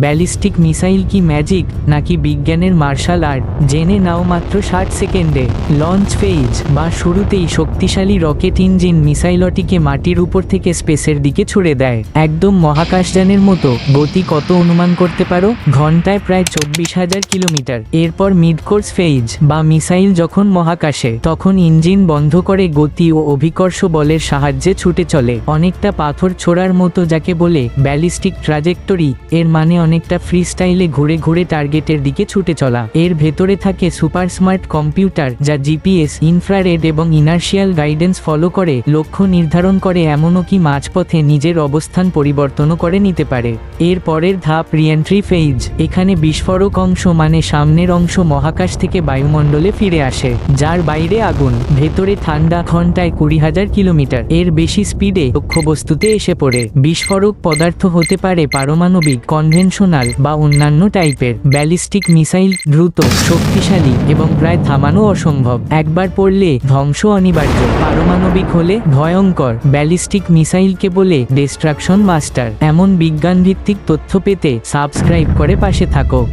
Ballistic missile কি magic নাকি বিজ্ঞানের মার্শাল আর্ট? জেনে নাও মাত্র ষাট সেকেন্ডে। লঞ্চ ফেজ বা শুরুতেই শক্তিশালী রকেট ইঞ্জিন মিসাইলটিকে মাটির উপর থেকে স্পেসের দিকে ছুড়ে দেয়। একদম মহাকাশযানের মতো। গতি কত অনুমান করতে পারো? ঘন্টায় প্রায় চব্বিশ হাজার কিলোমিটার। এরপর মিড কোর্স ফেজ বা মিসাইল যখন মহাকাশে, তখন ইঞ্জিন বন্ধ করে গতি ও অভিকর্ষ বলের সাহায্যে ছুটে চলে। অনেকটা পাথর ছোড়ার মতো যাকে বলে ব্যালিস্টিক ট্রাজেক্টরি। এর মানে অনেকটা ফ্রি স্টাইলে ঘুরে ঘুরে টার্গেটের দিকে ছুটে চলা। এর ভেতরে থাকে সুপার স্মার্ট কম্পিউটার যা জিপিএস ইনফ্রারেড এবং ইনার্শিয়াল গাইডেন্স ফলো করে, লক্ষ্য নির্ধারণ করে, এমনও কি মাঝপথে নিজের অবস্থান পরিবর্তনও করে নিতে পারে। এর পরের ধাপ রিএন্ট্রি ফেজ এখানে বিস্ফোরক অংশ মানে সামনের অংশ মহাকাশ থেকে বায়ুমণ্ডলে ফিরে আসে, যার বাইরে আগুন, ভেতরে ঠান্ডা ঘন্টায় কুড়ি হাজার কিলোমিটার। এর বেশি স্পিডে লক্ষ্যবস্তুতে এসে পড়ে। বিস্ফোরক পদার্থ হতে পারে পারমাণবিক কনভেনশনাল বা অন্যান্য টাইপের ব্যালিস্টিক মিসাইল দ্রুত, শক্তিশালী এবং প্রায় থামানো অসম্ভব। একবার পড়লে ধ্বংস অনিবার্য। পারমাণবিক হলে ভয়ঙ্কর। ব্যালিস্টিক মিসাইলকে বলে ডিস্ট্রাকশন মাস্টার এমন বিজ্ঞানভিত্তিক তথ্য পেতে সাবস্ক্রাইব করে পাশে থাকো।